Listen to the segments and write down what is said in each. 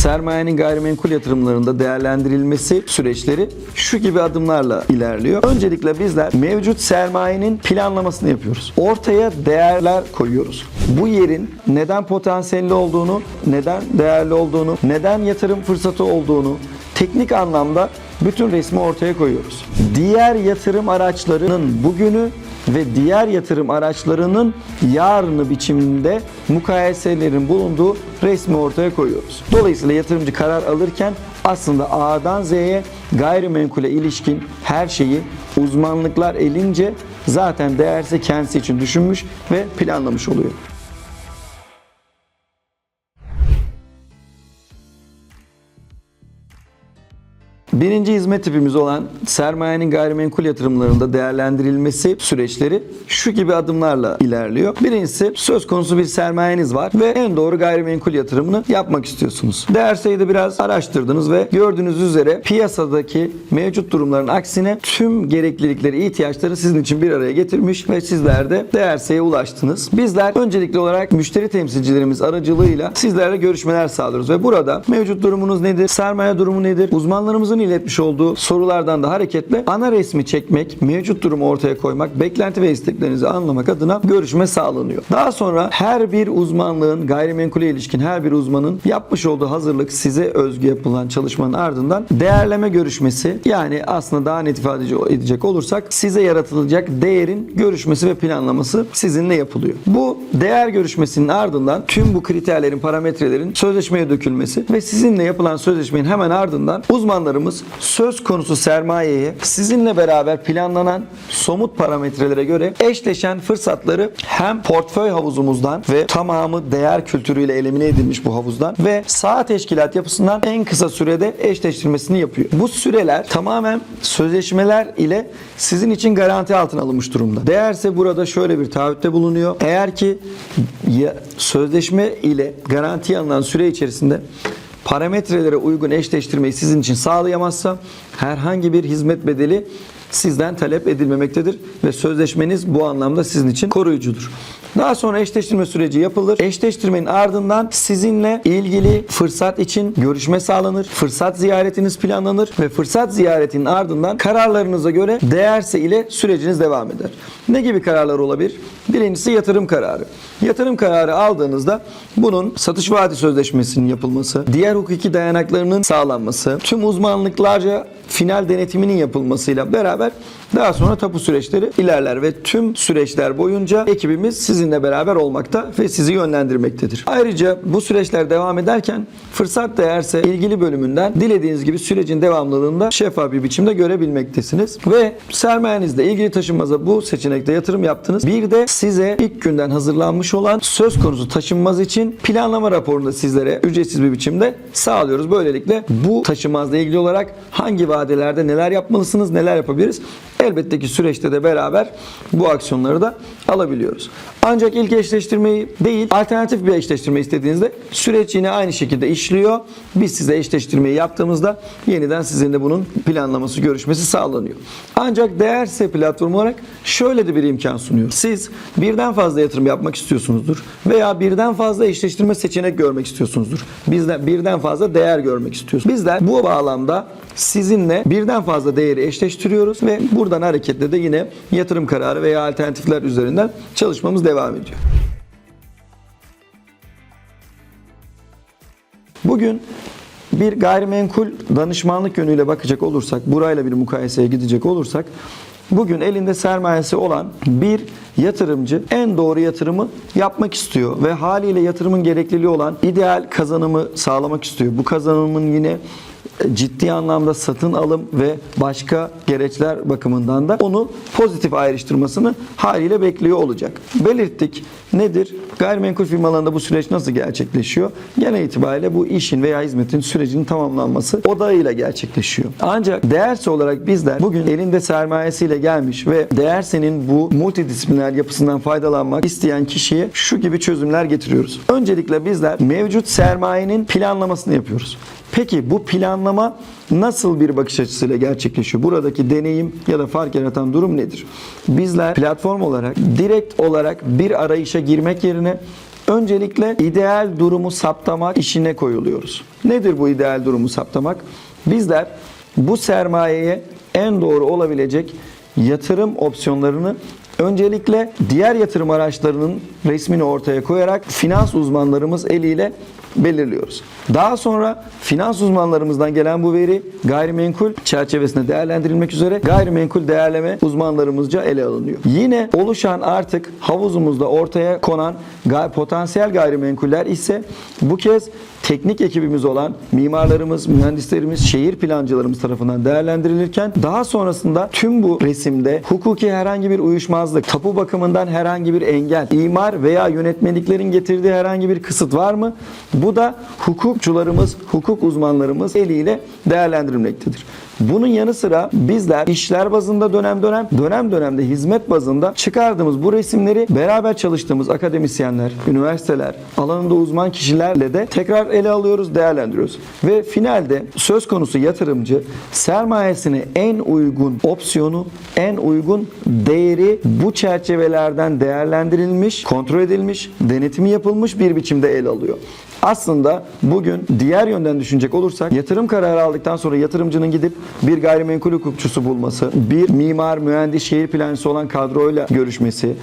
sermayenin gayrimenkul yatırımlarında değerlendirilmesi süreçleri şu gibi adımlarla ilerliyor. Öncelikle bizler mevcut sermayenin planlamasını yapıyoruz. Ortaya değerler koyuyoruz. Bu yerin neden potansiyelli olduğunu, neden değerli olduğunu, neden yatırım fırsatı olduğunu teknik anlamda bütün resmi ortaya koyuyoruz. Diğer yatırım araçlarının bugünü ve diğer yatırım araçlarının yarını biçiminde mukayeselerin bulunduğu resmi ortaya koyuyoruz. Dolayısıyla yatırımcı karar alırken aslında A'dan Z'ye gayrimenkule ilişkin her şeyi uzmanlıklar elince zaten değerse kendisi için düşünmüş ve planlamış oluyor. Birinci hizmet tipimiz olan sermayenin gayrimenkul yatırımlarında değerlendirilmesi süreçleri şu gibi adımlarla ilerliyor. Birincisi söz konusu bir sermayeniz var ve en doğru gayrimenkul yatırımını yapmak istiyorsunuz. Değerseyi de biraz araştırdınız ve gördüğünüz üzere piyasadaki mevcut durumların aksine tüm gereklilikleri, ihtiyaçları sizin için bir araya getirmiş ve sizler de değerseye ulaştınız. Bizler öncelikli olarak müşteri temsilcilerimiz aracılığıyla sizlerle görüşmeler sağlıyoruz ve burada mevcut durumunuz nedir, sermaye durumu nedir, uzmanlarımızın iletmiş olduğu sorulardan da hareketle ana resmi çekmek, mevcut durumu ortaya koymak, beklenti ve isteklerinizi anlamak adına görüşme sağlanıyor. Daha sonra her bir uzmanlığın, gayrimenkule ilişkin her bir uzmanın yapmış olduğu hazırlık size özgü yapılan çalışmanın ardından değerleme görüşmesi yani aslında daha net ifade edecek olursak size yaratılacak değerin görüşmesi ve planlaması sizinle yapılıyor. Bu değer görüşmesinin ardından tüm bu kriterlerin, parametrelerin sözleşmeye dökülmesi ve sizinle yapılan sözleşmenin hemen ardından uzmanlarımız söz konusu sermayeye sizinle beraber planlanan somut parametrelere göre eşleşen fırsatları hem portföy havuzumuzdan ve tamamı değer kültürüyle elimine edilmiş bu havuzdan ve sağ teşkilat yapısından en kısa sürede eşleştirmesini yapıyor. Bu süreler tamamen sözleşmeler ile sizin için garanti altına alınmış durumda. Değerse burada şöyle bir taahhütte bulunuyor. Eğer ki sözleşme ile garantiye alınan süre içerisinde parametrelere uygun eşleştirmeyi sizin için sağlayamazsa herhangi bir hizmet bedeli sizden talep edilmemektedir ve sözleşmeniz bu anlamda sizin için koruyucudur. Daha sonra eşleştirme süreci yapılır. Eşleştirmenin ardından sizinle ilgili fırsat için görüşme sağlanır. Fırsat ziyaretiniz planlanır ve fırsat ziyaretinin ardından kararlarınıza göre değerse ile süreciniz devam eder. Ne gibi kararlar olabilir? Birincisi yatırım kararı. Yatırım kararı aldığınızda bunun satış vaadi sözleşmesinin yapılması, diğer hukuki dayanaklarının sağlanması, tüm uzmanlıklarca final denetiminin yapılmasıyla beraber daha sonra tapu süreçleri ilerler ve tüm süreçler boyunca ekibimiz sizinle beraber olmakta ve sizi yönlendirmektedir. Ayrıca bu süreçler devam ederken fırsat değerse ilgili bölümünden dilediğiniz gibi sürecin devamlılığını da şeffaf bir biçimde görebilmektesiniz. Ve sermayenizle ilgili taşınmaza bu seçenekte yatırım yaptınız. Bir de size ilk günden hazırlanmış olan söz konusu taşınmaz için planlama raporunu sizlere ücretsiz bir biçimde sağlıyoruz. Böylelikle bu taşınmazla ilgili olarak hangi vadelerde neler yapmalısınız, neler yapabiliriz? Elbette ki süreçte de beraber bu aksiyonları da alabiliyoruz. Ancak ilk eşleştirmeyi değil, alternatif bir eşleştirme istediğinizde süreç yine aynı şekilde işliyor. Biz size eşleştirmeyi yaptığımızda yeniden sizinle bunun planlaması, görüşmesi sağlanıyor. Ancak değerse platform olarak şöyle de bir imkan sunuyor. Siz birden fazla yatırım yapmak istiyorsunuzdur veya birden fazla eşleştirme seçenek görmek istiyorsunuzdur. Bizden birden fazla değer görmek istiyorsunuz. Bizler bu bağlamda sizinle birden fazla değeri eşleştiriyoruz ve buradan hareketle de yine yatırım kararı veya alternatifler üzerinden çalışmamız devam ediyor. Bugün bir gayrimenkul danışmanlık yönüyle bakacak olursak, burayla bir mukayeseye gidecek olursak, bugün elinde sermayesi olan bir yatırımcı en doğru yatırımı yapmak istiyor ve haliyle yatırımın gerekliliği olan ideal kazanımı sağlamak istiyor. Bu kazanımın yine ciddi anlamda satın alım ve başka gereçler bakımından da onu pozitif ayrıştırmasını haliyle bekliyor olacak. Belirttik. Nedir? Gayrimenkul firmalarında bu süreç nasıl gerçekleşiyor? Genel itibariyle bu işin veya hizmetin sürecinin tamamlanması odağıyla gerçekleşiyor. Ancak değerse olarak bizler bugün elinde sermayesiyle gelmiş ve değersenin bu multidisipliner yapısından faydalanmak isteyen kişiye şu gibi çözümler getiriyoruz. Öncelikle bizler mevcut sermayenin planlamasını yapıyoruz. Peki bu planlama nasıl bir bakış açısıyla gerçekleşiyor? Buradaki deneyim ya da fark yaratan durum nedir? Bizler platform olarak direkt olarak bir arayışa girmek yerine Öncelikle ideal durumu saptamak işine koyuluyoruz. Nedir bu ideal durumu saptamak? Bizler bu sermayeye en doğru olabilecek yatırım opsiyonlarını öncelikle diğer yatırım araçlarının resmini ortaya koyarak finans uzmanlarımız eliyle belirliyoruz. Daha sonra finans uzmanlarımızdan gelen bu veri gayrimenkul çerçevesinde değerlendirilmek üzere gayrimenkul değerleme uzmanlarımızca ele alınıyor. Yine oluşan artık havuzumuzda ortaya konan potansiyel gayrimenkuller ise bu kez teknik ekibimiz olan mimarlarımız, mühendislerimiz, şehir plancılarımız tarafından değerlendirilirken daha sonrasında tüm bu resimde hukuki herhangi bir uyuşmazlık, tapu bakımından herhangi bir engel, imar veya yönetmeliklerin getirdiği herhangi bir kısıt var mı? Bu da hukukçularımız, hukuk uzmanlarımız eliyle değerlendirilmektedir. Bunun yanı sıra bizler işler bazında dönem dönem, dönem dönemde hizmet bazında çıkardığımız bu resimleri beraber çalıştığımız akademisyenler, üniversiteler, alanında uzman kişilerle de tekrar ele alıyoruz, değerlendiriyoruz. Ve finalde söz konusu yatırımcı sermayesine en uygun opsiyonu, en uygun değeri bu çerçevelerden değerlendirilmiş, kontrol edilmiş, denetimi yapılmış bir biçimde ele alıyor. Aslında bugün diğer yönden düşünecek olursak yatırım kararı aldıktan sonra yatırımcının gidip bir gayrimenkul hukukçusu bulması, bir mimar, mühendis, şehir plancısı olan kadroyla görüşmesi,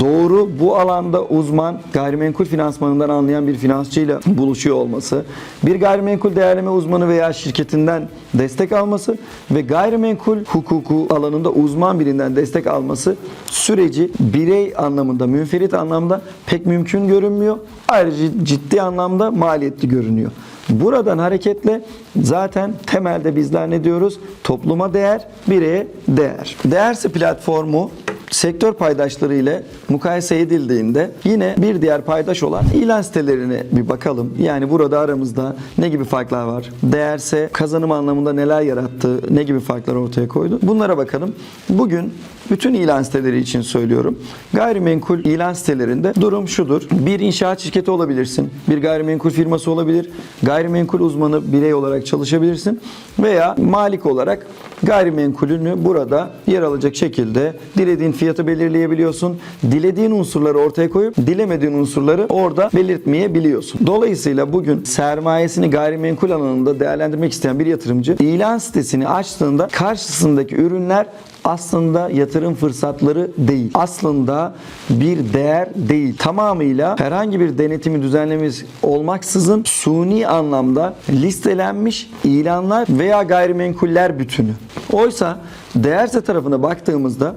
doğru bu alanda uzman gayrimenkul finansmanından anlayan bir finansçıyla buluşuyor olması, bir gayrimenkul değerleme uzmanı veya şirketinden destek alması ve gayrimenkul hukuku alanında uzman birinden destek alması süreci birey anlamında, münferit anlamda pek mümkün görünmüyor. Ayrıca ciddi anlamda maliyetli görünüyor. Buradan hareketle zaten temelde bizler ne diyoruz? Topluma değer, bireye değer. Değerse platformu sektör paydaşları ile mukayese edildiğinde yine bir diğer paydaş olan ilan sitelerine bir bakalım. Yani burada aramızda ne gibi farklar var? Değerse kazanım anlamında neler yarattı? Ne gibi farklar ortaya koydu? Bunlara bakalım. Bugün bütün ilan siteleri için söylüyorum. Gayrimenkul ilan sitelerinde durum şudur. Bir inşaat şirketi olabilirsin. Bir gayrimenkul firması olabilir. Gayrimenkul uzmanı birey olarak çalışabilirsin. Veya malik olarak gayrimenkulünü burada yer alacak şekilde dilediğin fiyatı belirleyebiliyorsun. Dilediğin unsurları ortaya koyup dilemediğin unsurları orada belirtmeyebiliyorsun. Dolayısıyla bugün sermayesini gayrimenkul alanında değerlendirmek isteyen bir yatırımcı ilan sitesini açtığında karşısındaki ürünler aslında yatırım fırsatları değil. Aslında bir değer değil. Tamamıyla herhangi bir denetimi düzenlememiz olmaksızın suni anlamda listelenmiş ilanlar veya gayrimenkuller bütünü. Oysa değerse tarafına baktığımızda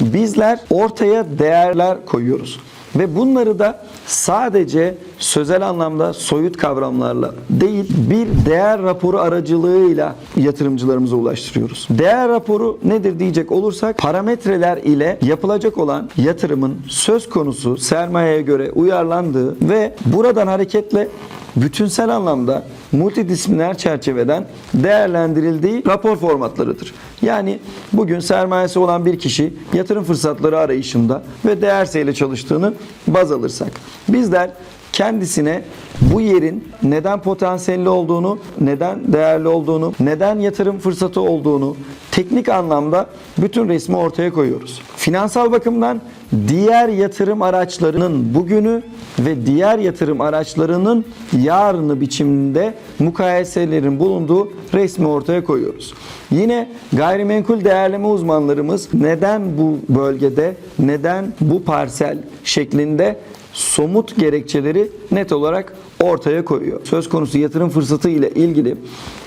bizler ortaya değerler koyuyoruz. Ve bunları da sadece sözel anlamda soyut kavramlarla değil bir değer raporu aracılığıyla yatırımcılarımıza ulaştırıyoruz. Değer raporu nedir diyecek olursak parametreler ile yapılacak olan yatırımın söz konusu sermayeye göre uyarlandığı ve buradan hareketle bütünsel anlamda multidisipliner çerçeveden değerlendirildiği rapor formatlarıdır. Yani bugün sermayesi olan bir kişi yatırım fırsatları arayışında ve değerseyle çalıştığını baz alırsak bizler kendisine bu yerin neden potansiyelli olduğunu, neden değerli olduğunu, neden yatırım fırsatı olduğunu teknik anlamda bütün resmi ortaya koyuyoruz. Finansal bakımdan diğer yatırım araçlarının bugünü ve diğer yatırım araçlarının yarını biçiminde mukayeselerin bulunduğu resmi ortaya koyuyoruz. Yine gayrimenkul değerleme uzmanlarımız neden bu bölgede, neden bu parsel şeklinde somut gerekçeleri net olarak ortaya koyuyor. Söz konusu yatırım fırsatı ile ilgili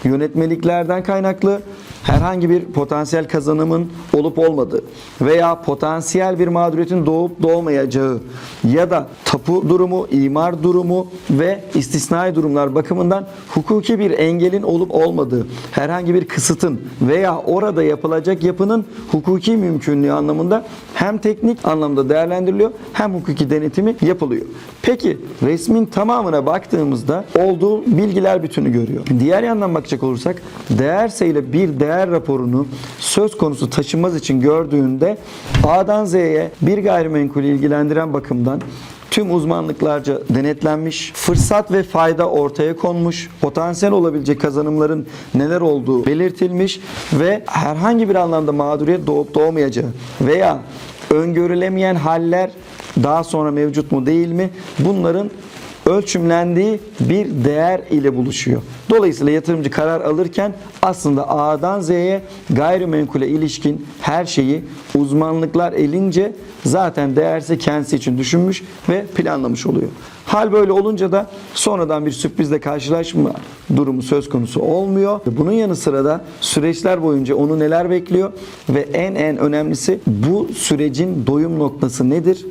yönetmeliklerden kaynaklı herhangi bir potansiyel kazanımın olup olmadığı veya potansiyel bir mağduriyetin doğup doğmayacağı ya da tapu durumu, imar durumu ve istisnai durumlar bakımından hukuki bir engelin olup olmadığı, herhangi bir kısıtın veya orada yapılacak yapının hukuki mümkünlüğü anlamında hem teknik anlamda değerlendiriliyor hem hukuki denetimi yapılıyor. Peki resmin tamamına baktığımızda olduğu bilgiler bütünü görüyor. Diğer yandan bakacak olursak değerse ile bir değer raporunu söz konusu taşınmaz için gördüğünde A'dan Z'ye bir gayrimenkulü ilgilendiren bakımdan tüm uzmanlıklarca denetlenmiş, fırsat ve fayda ortaya konmuş, potansiyel olabilecek kazanımların neler olduğu belirtilmiş ve herhangi bir anlamda mağduriyet doğup doğmayacağı veya öngörülemeyen haller daha sonra mevcut mu değil mi? Bunların ölçümlendiği bir değer ile buluşuyor. Dolayısıyla yatırımcı karar alırken aslında A'dan Z'ye gayrimenkule ilişkin her şeyi uzmanlıklar elince zaten değerse kendisi için düşünmüş ve planlamış oluyor. Hal böyle olunca da sonradan bir sürprizle karşılaşma durumu söz konusu olmuyor. Bunun yanı sıra da süreçler boyunca onu neler bekliyor ve en en önemlisi bu sürecin doyum noktası nedir?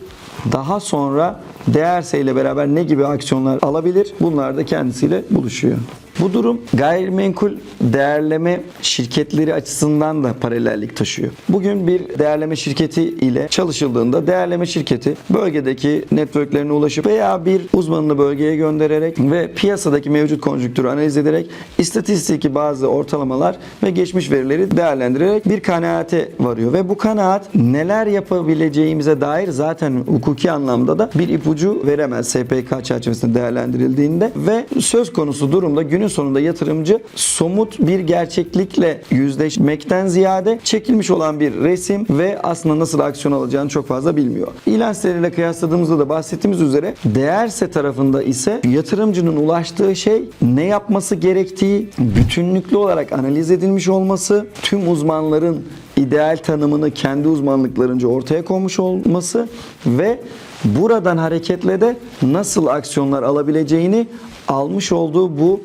Daha sonra değerse ile beraber ne gibi aksiyonlar alabilir? Bunlar da kendisiyle buluşuyor. Bu durum gayrimenkul değerleme şirketleri açısından da paralellik taşıyor. Bugün bir değerleme şirketi ile çalışıldığında değerleme şirketi bölgedeki networklerine ulaşıp veya bir uzmanını bölgeye göndererek ve piyasadaki mevcut konjüktürü analiz ederek istatistiki bazı ortalamalar ve geçmiş verileri değerlendirerek bir kanaate varıyor ve bu kanaat neler yapabileceğimize dair zaten hukuki anlamda da bir ipucu veremez SPK çerçevesinde değerlendirildiğinde ve söz konusu durumda günün sonunda yatırımcı somut bir gerçeklikle yüzleşmekten ziyade çekilmiş olan bir resim ve aslında nasıl aksiyon alacağını çok fazla bilmiyor. İlan siteleriyle kıyasladığımızda da bahsettiğimiz üzere değerse tarafında ise yatırımcının ulaştığı şey ne yapması gerektiği bütünlüklü olarak analiz edilmiş olması, tüm uzmanların ideal tanımını kendi uzmanlıklarınca ortaya konmuş olması ve buradan hareketle de nasıl aksiyonlar alabileceğini almış olduğu bu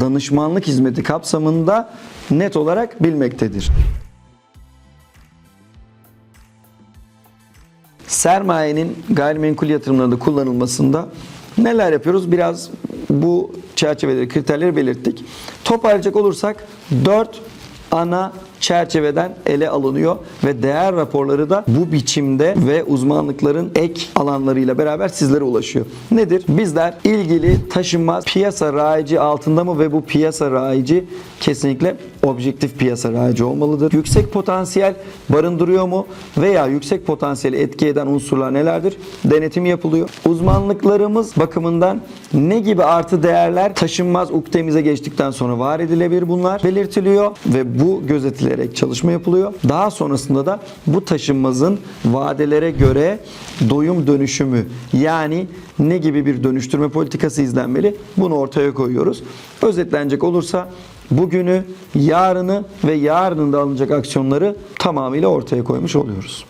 danışmanlık hizmeti kapsamında net olarak bilmektedir. Sermayenin gayrimenkul yatırımlarında kullanılmasında neler yapıyoruz? Biraz bu çerçeveleri, kriterleri belirttik. Toparlayacak olursak 4 ana çerçeveden ele alınıyor ve değer raporları da bu biçimde ve uzmanlıkların ek alanlarıyla beraber sizlere ulaşıyor. Nedir? Bizler ilgili taşınmaz piyasa raici altında mı ve bu piyasa raici kesinlikle objektif piyasa raici olmalıdır. Yüksek potansiyel barındırıyor mu veya yüksek potansiyeli etki eden unsurlar nelerdir? Denetim yapılıyor. Uzmanlıklarımız bakımından ne gibi artı değerler taşınmaz uktemize geçtikten sonra var edilebilir bunlar belirtiliyor ve bu gözetilerek çalışma yapılıyor. Daha sonrasında da bu taşınmazın vadelere göre doyum dönüşümü yani ne gibi bir dönüştürme politikası izlenmeli bunu ortaya koyuyoruz. Özetlenecek olursa bugünü, yarını ve yarının da alınacak aksiyonları tamamıyla ortaya koymuş oluyoruz.